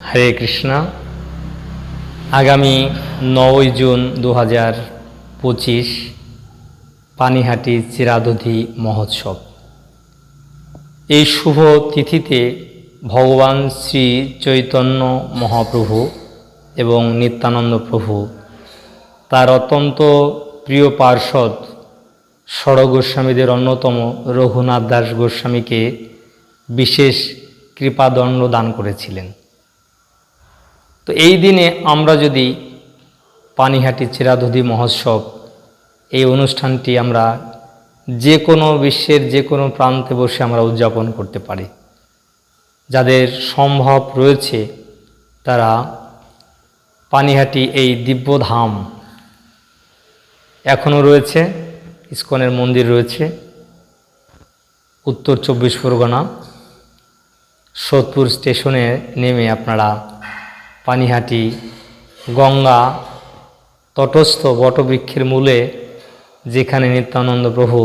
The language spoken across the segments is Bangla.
হরে কৃষ্ণ। আগামী নয় জুন দু হাজার পঁচিশ পানিহাটি চিরাদধি মহোৎসব। এই শুভ তিথিতে ভগবান শ্রী চৈতন্য মহাপ্রভু এবং নিত্যানন্দ প্রভু, তার অত্যন্ত প্রিয় পার্ষদ ষড় গোস্বামীদের অন্যতম রঘুনাথ দাস গোস্বামীকে বিশেষ কৃপাদণ্ড দান করেছিলেন। তো এই দিনে আমরা যদি পানিহাটি চিরাধুধি মহোৎসব, এই অনুষ্ঠানটি আমরা যে কোনো বিশ্বের যে কোনো প্রান্তে বসে আমরা উদযাপন করতে পারি। যাদের সম্ভব রয়েছে তারা পানিহাটি এই দিব্যধাম এখনও রয়েছে, ইস্কনের মন্দির রয়েছে, উত্তর চব্বিশ পরগনা, সোদপুর স্টেশনে নেমে আপনারা পানিহাটি, গঙ্গা, তটস্থ বটবৃক্ষের মূলে যেখানে নিত্যানন্দ প্রভু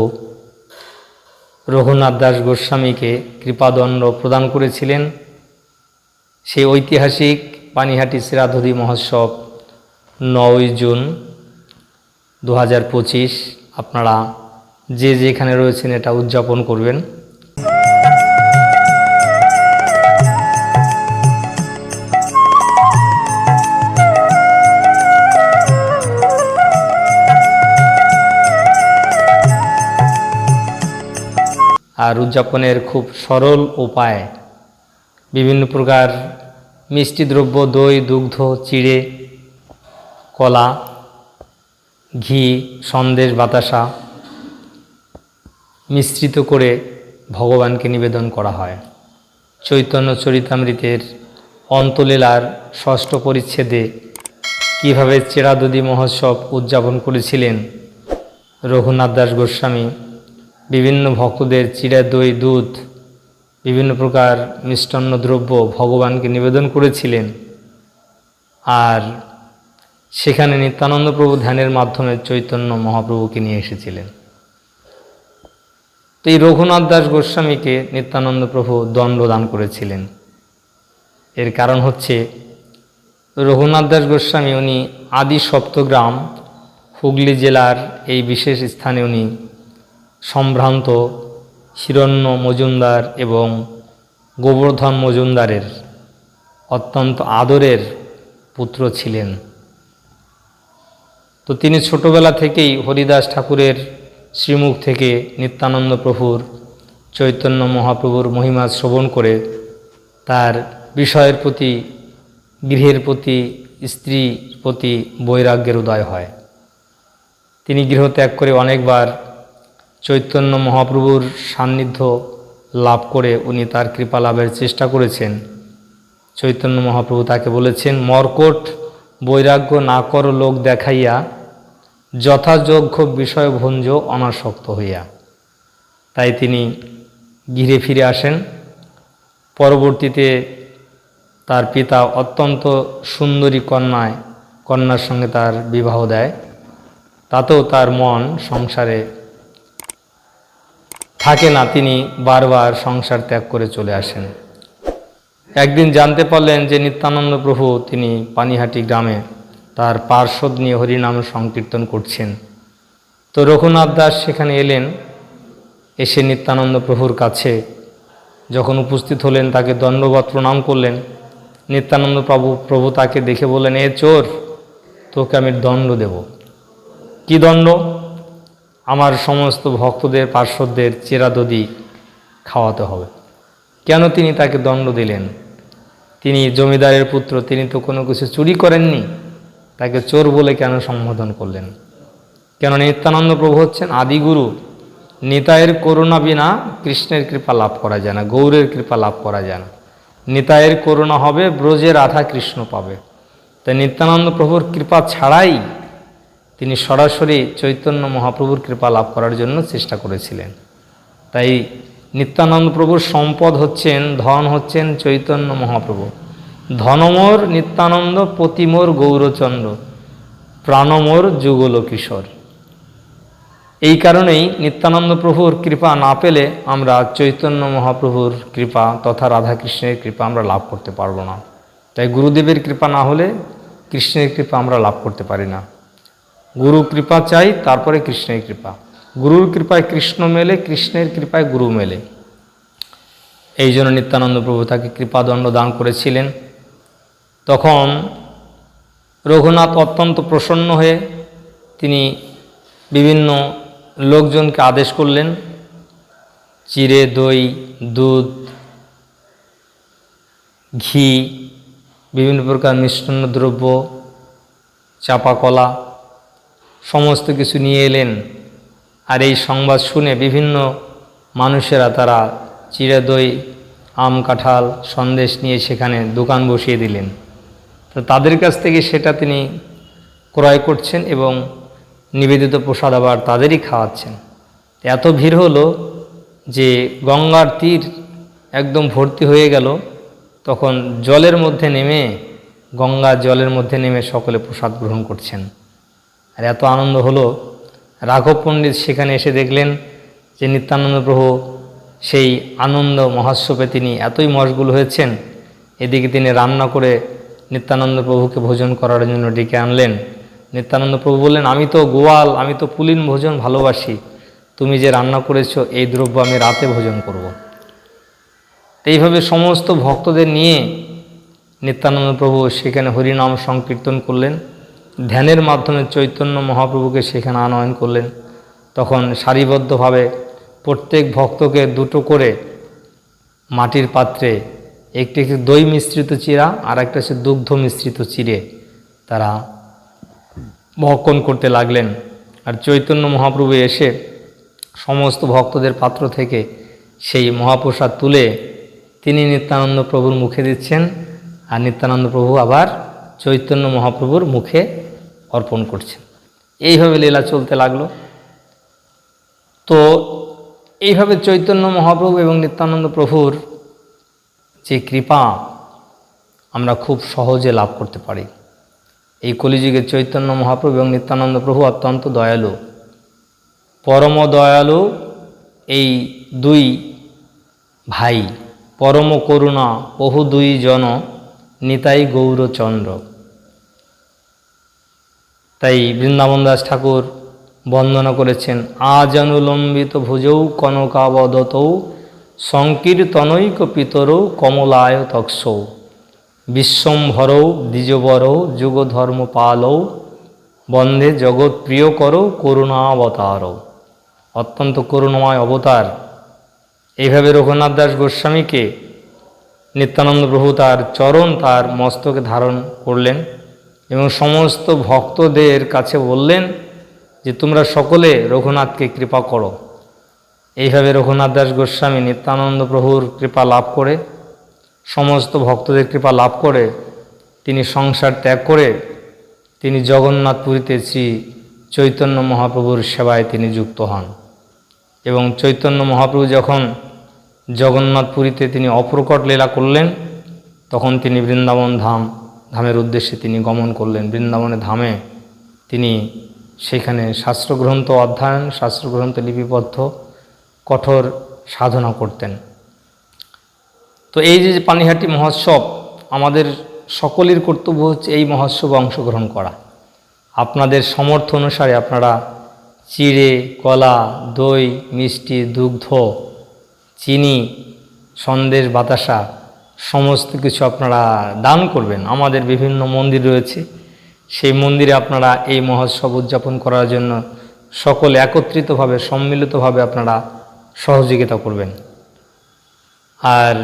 রঘুনাথ দাস গোস্বামীকে কৃপাদণ্ড প্রদান করেছিলেন, সেই ঐতিহাসিক পানিহাটি শ্রীরাধুদি মহোৎসব নয় জুন দু হাজার পঁচিশ। আপনারা যে যেখানে রয়েছেন এটা উদযাপন করবেন। আর উদযাপনের খুব সরল উপায়। বিভিন্ন প্রকার মিষ্টি দ্রব্য, দই, দুগ্ধ, চিড়ে, কলা, ঘি, সন্দেশ, বাতাসা মিশ্রিত করে ভগবানকে নিবেদন করা হয়। চৈতন্য চরিতামৃতের অন্তলীলার ষষ্ঠ পরিচ্ছেদে কীভাবে চেরাদুদি মহোৎসব উদযাপন করেছিলেন রঘুনাথ দাস গোস্বামী বিভিন্ন ভক্তদের চিড়া, দই, দুধ, বিভিন্ন প্রকার মিষ্টান্ন দ্রব্য ভগবানকে নিবেদন করেছিলেন। আর সেখানে নিত্যানন্দ প্রভু ধ্যানের মাধ্যমে চৈতন্য মহাপ্রভুকে নিয়ে এসেছিলেন। তো এই রঘুনাথ দাস গোস্বামীকে নিত্যানন্দ প্রভু দণ্ড দান করেছিলেন। এর কারণ হচ্ছে, রঘুনাথ দাস গোস্বামী উনি আদি সপ্তগ্রাম, হুগলি জেলার এই বিশেষ স্থানে উনি সম্ভ্রান্ত, হিরণ্য মজুমদার এবং গোবর্ধন মজুমদারের অত্যন্ত আদরের পুত্র ছিলেন। তো তিনি ছোটবেলা থেকেই হরিদাস ঠাকুরের শ্রীমুখ থেকে নিত্যানন্দ প্রভুর, চৈতন্য মহাপ্রভুর মহিমা শ্রবণ করে তার বিষয়ের প্রতি, গৃহের প্রতি, স্ত্রীর প্রতি বৈরাগ্যের উদয় হয়। তিনি গৃহত্যাগ করে অনেকবার চৈতন্য মহাপ্রভুর সান্নিধ্য লাভ করে উনি তার কৃপা লাভের চেষ্টা করেছেন। চৈতন্য মহাপ্রভু তাকে বলেছেন, মর্কট, বৈরাগ্য না কর লোক দেখাইয়া, যথাযোগ্য বিষয় ভঞ্জ অনাসক্ত হইয়া। তাই তিনি ঘিরে ফিরে আসেন। পরবর্তীতে তার পিতা অত্যন্ত সুন্দরী কন্যায় কন্যার সঙ্গে তার বিবাহ দেয়। তাতেও তার মন সংসারে থাকে না, তিনি বারবার সংসার ত্যাগ করে চলে আসেন। একদিন জানতে পারলেন যে নিত্যানন্দ প্রভু তিনি পানিহাটি গ্রামে তার পার্শ্বদ নিয়ে হরিনাম সংকীর্তন করছেন। তো রঘুনাথ দাস সেখানে এলেন, এসে নিত্যানন্দ প্রভুর কাছে যখন উপস্থিত হলেন, তাকে দণ্ডবত প্রণাম করলেন। নিত্যানন্দ প্রভু প্রভু তাকে দেখে বললেন, এ চোর, তোকে আমি দণ্ড দেব। কি দণ্ড? আমার সমস্ত ভক্তদের, পার্শ্বদের চেরাদদি খাওয়াতে হবে। কেন তিনি তাকে দণ্ড দিলেন? তিনি জমিদারের পুত্র, তিনি তো কোনো কিছু চুরি করেননি। তাকে চোর বলে কেন সম্বোধন করলেন? কেন নিত্যানন্দ প্রভু হচ্ছেন আদিগুরু? নিতায়ের করুণা বিনা কৃষ্ণের কৃপা লাভ করা যায় না, গৌরের কৃপা লাভ করা যায় না। নিতায়ের করুণা হবে ব্রজের আধা কৃষ্ণ পাবে। তাই নিত্যানন্দ প্রভুর কৃপা ছাড়াই তিনি সরাসরি চৈতন্য মহাপ্রভুর কৃপা লাভ করার জন্য চেষ্টা করেছিলেন। তাই নিত্যানন্দ প্রভুর সম্পদ হচ্ছেন, ধন হচ্ছেন চৈতন্য মহাপ্রভু। ধনমোর নিত্যানন্দ প্রতিমোর গৌরচন্দ্র, প্রাণমোর যুগল কিশোর এই কারণেই নিত্যানন্দ প্রভুর কৃপা না পেলে আমরা চৈতন্য মহাপ্রভুর কৃপা তথা রাধাকৃষ্ণের কৃপা আমরা লাভ করতে পারব না। তাই গুরুদেবের কৃপা না হলে কৃষ্ণের কৃপা আমরা লাভ করতে পারি না। গুরু কৃপা চাই, তারপরে কৃষ্ণের কৃপা। গুরুর কৃপায় কৃষ্ণ মেলে, কৃষ্ণের কৃপায় গুরু মেলে। এই জন্য নিত্যানন্দ প্রভু তাকে কৃপাদণ্ড দান করেছিলেন। তখন রঘুনাথ অত্যন্ত প্রসন্ন হয়ে তিনি বিভিন্ন লোকজনকে আদেশ করলেন, চিড়ে, দই, দুধ, ঘি, বিভিন্ন প্রকার মিষ্টান্ন দ্রব্য চাপা কলা সমস্ত কিছু নিয়ে এলেন। আর এই সংবাদ শুনে বিভিন্ন মানুষেরা তারা চিড়ে দই আম কাঁঠাল সন্দেশ নিয়ে সেখানে দোকান বসিয়ে দিলেন। তো তাদের কাছ থেকে সেটা তিনি ক্রয় করছেন এবং নিবেদিত প্রসাদ আবার তাদেরই খাওয়াচ্ছেন। এত ভিড় হলো যে গঙ্গার তীর একদম ভর্তি হয়ে গেল। তখন জলের মধ্যে নেমে গঙ্গা জলের মধ্যে নেমে সকলে প্রসাদ গ্রহণ করছেন। আর এত আনন্দ হলো। রাঘব পণ্ডিত সেখানে এসে দেখলেন যে নিত্যানন্দ প্রভু সেই আনন্দ মহোৎসবে তিনি এতই মশগুল হয়েছেন, এদিকে তিনি রান্না করে নিত্যানন্দ প্রভুকে ভোজন করার জন্য ডেকে আনলেন। নিত্যানন্দ প্রভু বললেন, আমি তো গোয়াল, আমি তো পুলিন ভোজন ভালোবাসি। তুমি যে রান্না করেছ, এই দ্রব্য আমি রাতে ভোজন করব। এইভাবে সমস্ত ভক্তদের নিয়ে নিত্যানন্দ প্রভু সেখানে হরিনাম সংকীর্তন করলেন। ধ্যানের মাধ্যমে চৈতন্য মহাপ্রভুকে সেখানে আনয়ন করলেন। তখন সারিবদ্ধভাবে প্রত্যেক ভক্তকে দুটো করে মাটির পাত্রে, একটি একটি দই মিশ্রিত চিরা আর একটা সে দুগ্ধ মিশ্রিত চিড়ে তারা ভক্ষণ করতে লাগলেন। আর চৈতন্য মহাপ্রভু এসে সমস্ত ভক্তদের পাত্র থেকে সেই মহাপ্রসাদ তুলে তিনি নিত্যানন্দ প্রভুর মুখে দিচ্ছেন। আর নিত্যানন্দ প্রভু আবার চৈতন্য মহাপ্রভুর মুখে অর্পণ করছেন। এইভাবে লীলা চলতে লাগল। তো এইভাবে চৈতন্য মহাপ্রভু এবং নিত্যানন্দ প্রভুর যে কৃপা আমরা খুব সহজে লাভ করতে পারি। এই কলিযুগে চৈতন্য মহাপ্রভু এবং নিত্যানন্দ প্রভু অত্যন্ত দয়ালু। পরম দয়ালু এই দুই ভাই, পরম করুণা বহু দুই জন নিতাই গৌরচন্দ্র। তাই বৃন্দাবন দাস ঠাকুর বন্দনা করেছেন আজ অনুলম্বিত ভুজৌ কনকাবদতৌ সংকীর্তনৈক পিতরৌ কমলায় তৎসৌ। বিশ্বম্ভরৌ দ্বিজবরৌ যুগধর্ম পালৌ বন্ধে জগৎ প্রিয় করো করুণাবতারও অত্যন্ত করুণময় অবতার। এইভাবে রঘুনাথ দাস গোস্বামীকে নিত্যানন্দ প্রভু তার চরণ, তার মস্তকে ধারণ করলেন এবং সমস্ত ভক্তদের কাছে বললেন যে, তোমরা সকলে রঘুনাথকে কৃপা করো। এইভাবে রঘুনাথ দাস গোস্বামী নিত্যানন্দ প্রভুর কৃপা লাভ করে, সমস্ত ভক্তদের কৃপা লাভ করে, তিনি সংসার ত্যাগ করে, তিনি জগন্নাথপুরীতে শ্রী চৈতন্য মহাপ্রভুর সেবায় তিনি যুক্ত হন। এবং চৈতন্য মহাপ্রভু যখন জগন্নাথপুরীতে তিনি অপ্রকট লীলা করলেন, তখন তিনি বৃন্দাবন ধাম, ধামের উদ্দেশ্যে তিনি গমন করলেন। বৃন্দাবনের ধামে তিনি সেখানে শাস্ত্রগ্রন্থ অধ্যয়ন, শাস্ত্রগ্রন্থ লিপিবদ্ধ, কঠোর সাধনা করতেন। তো এই যে পানিহাটি মহোৎসব, আমাদের সকলের কর্তব্য হচ্ছে এই মহোৎসবে অংশগ্রহণ করা। আপনাদের সমর্থ অনুসারে আপনারা চিড়ে, কলা, দই, মিষ্টি, দুগ্ধ চিনি, সন্দেশ, বাতাসা, সমস্ত কিছু আপনারা দান করবেন। আমাদের বিভিন্ন মন্দির রয়েছে। সেই মন্দিরে আপনারা এই মহোৎসব উদযাপন করার জন্য সকলে একত্রিতভাবে, সম্মিলিতভাবে আপনারা সহযোগিতা করবেন। আর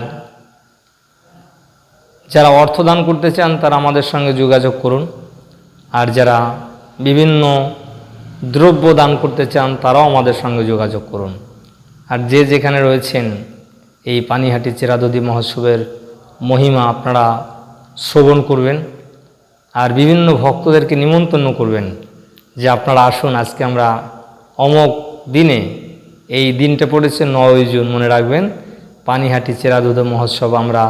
যারা অর্থ দান করতে চান, তারা আমাদের সঙ্গে যোগাযোগ করুন। আর যারা বিভিন্ন দ্রব্য দান করতে চান, তারাও আমাদের সঙ্গে যোগাযোগ করুন। আর যে যেখানে রয়েছেন, এই পানিহাটি চেরাদদি মহোৎসবের মহিমা আপনারা শ্রবণ করবেন আর বিভিন্ন ভক্তদেরকে নিমন্ত্রণ করবেন যে আপনারা আসুন, আজকে আমরা অমক দিনে এই দিনটা পড়েছে নয় জুন, মনে রাখবেন পানিহাটি চেরাদুধ মহোৎসব আমরা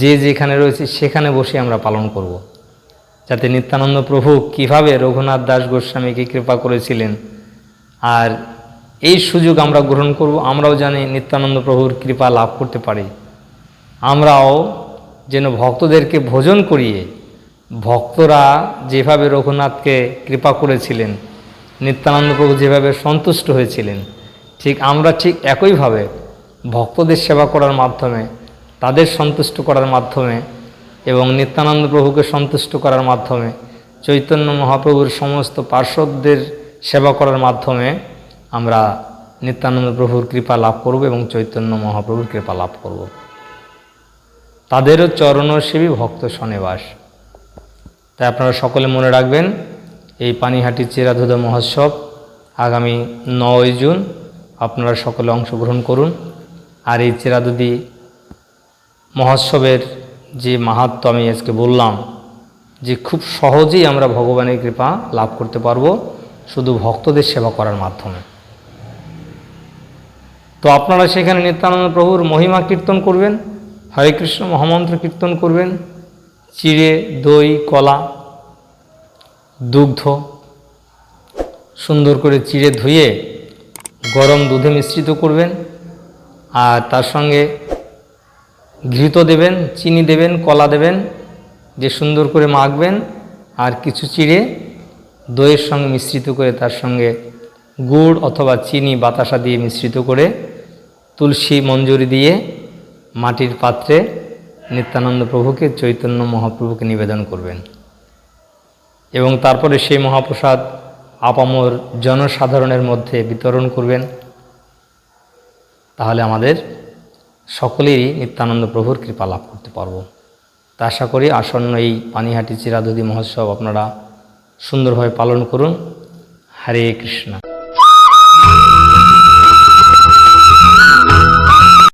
যে যেখানে রয়েছে, সেখানে বসে আমরা পালন করব। যাতে নিত্যানন্দ প্রভু কীভাবে রঘুনাথ দাস গোস্বামীকে কৃপা করেছিলেন, আর এই সুযোগ আমরা গ্রহণ করব, আমরাও জানি নিত্যানন্দ প্রভুর কৃপা লাভ করতে পারি। আমরাও যেন ভক্তদেরকে ভোজন করিয়ে ভক্তরা যেভাবে রঘুনাথকে কৃপা করেছিলেন, নিত্যানন্দ প্রভু যেভাবে সন্তুষ্ট হয়েছিলেন, ঠিক আমরা ঠিক একইভাবে ভক্তদের সেবা করার মাধ্যমে, তাদের সন্তুষ্ট করার মাধ্যমে এবং নিত্যানন্দ প্রভুকে সন্তুষ্ট করার মাধ্যমে, চৈতন্য মহাপ্রভুর সমস্ত পার্শ্বদের সেবা করার মাধ্যমে আমরা নিত্যানন্দ প্রভুর কৃপা লাভ করব এবং চৈতন্য মহাপ্রভুর কৃপা লাভ করব। তাদেরও চরণসেবী ভক্ত সনেবাস। তাই আপনারা সকলে মনে রাখবেন, এই পানিহাটি চিরাধুধ মহোৎসব আগামী নয় জুন আপনারা সকলে অংশগ্রহণ করুন। আর এই চিরাদুদি মহোৎসবের যে মাহাত্ম আমি আজকে বললাম, যে খুব সহজেই আমরা ভগবানের কৃপা লাভ করতে পারব শুধু ভক্তদের সেবা করার মাধ্যমে। তো আপনারা সেখানে নিত্যানন্দ প্রভুর মহিমা কীর্তন করবেন, হরে কৃষ্ণ মহামন্ত্র কীর্তন করবেন, চিড়ে, দই, কলা, দুগ্ধ, সুন্দর করে চিড়ে ধুয়ে গরম দুধে মিশ্রিত করবেন আর তার সঙ্গে ঘৃত দেবেন, চিনি দেবেন, কলা দেবেন যে সুন্দর করে মাখবেন আর কিছু চিড়ে দইয়ের সঙ্গে মিশ্রিত করে তার সঙ্গে গুড় অথবা চিনি বাতাসা দিয়ে মিশ্রিত করে তুলসী মঞ্জুরি দিয়ে মাটির পাত্রে নিত্যানন্দ প্রভুকে, চৈতন্য মহাপ্রভুকে নিবেদন করবেন। এবং তারপরে সেই মহাপ্রসাদ আপামর জনসাধারণের মধ্যে বিতরণ করবেন। তাহলে আমাদের সকলেরই নিত্যানন্দ প্রভুর কৃপা লাভ করতে পারব। তা আশা করি আসন্ন এই পানিহাটি চিরাদুদি মহোৎসব আপনারা সুন্দরভাবে পালন করুন। হরে কৃষ্ণ।